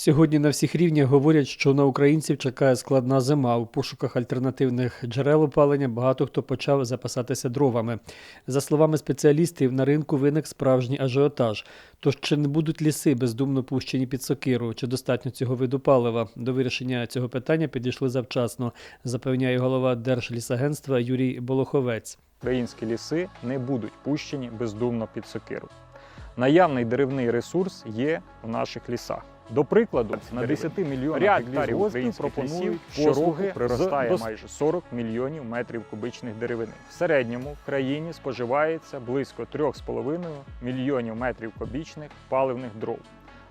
Сьогодні на всіх рівнях говорять, що на українців чекає складна зима. У пошуках альтернативних джерел опалення багато хто почав запасатися дровами. За словами спеціалістів, на ринку виник справжній ажіотаж. Тож чи не будуть ліси бездумно пущені під сокиру? Чи достатньо цього виду палива? До вирішення цього питання підійшли завчасно, запевняє голова Держлісагентства Юрій Болоховець. Українські ліси не будуть пущені бездумно під сокиру. Наявний деревний ресурс є в наших лісах. До прикладу, на 10 мільйонах Ряд гектарів українських пропонують щороку приростає майже 40 мільйонів метрів кубичних деревини. В середньому в країні споживається близько 3,5 мільйонів метрів кубічних паливних дров.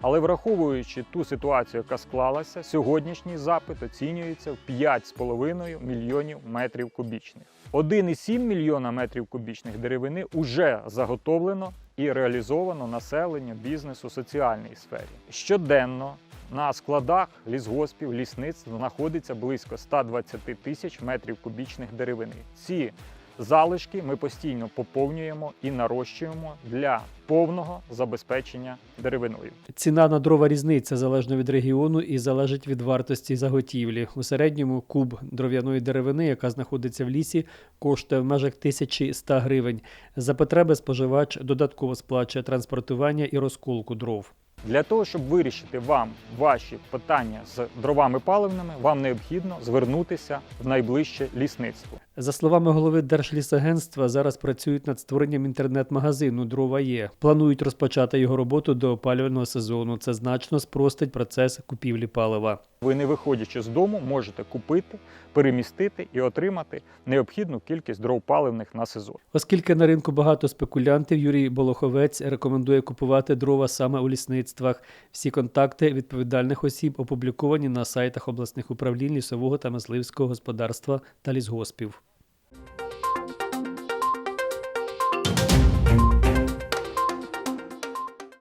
Але враховуючи ту ситуацію, яка склалася, сьогоднішній запит оцінюється в 5,5 мільйонів метрів кубічних. 1,7 мільйона метрів кубічних деревини вже заготовлено і реалізовано населенню, бізнесу, соціальній сфері. Щоденно на складах лісгоспів, лісництв знаходиться близько 120 тисяч метрів кубічних деревини. Ці залишки ми постійно поповнюємо і нарощуємо для повного забезпечення деревиною. Ціна на дрова різниця залежно від регіону і залежить від вартості заготівлі. У середньому куб дров'яної деревини, яка знаходиться в лісі, коштує в межах 1100 гривень. За потреби споживач додатково сплачує транспортування і розколку дров. Для того, щоб вирішити вам ваші питання з дровами паливними, вам необхідно звернутися в найближче лісництво. За словами голови Держлісагентства, зараз працюють над створенням інтернет-магазину Дрова є. Планують розпочати його роботу до опалювального сезону. Це значно спростить процес купівлі палива. Ви, не виходячи з дому, можете купити, перемістити і отримати необхідну кількість дров паливних на сезон. Оскільки на ринку багато спекулянтів, Юрій Болоховець рекомендує купувати дрова саме у лісництвах. Всі контакти відповідальних осіб опубліковані на сайтах обласних управлінь лісового та мисливського господарства та лісгоспів.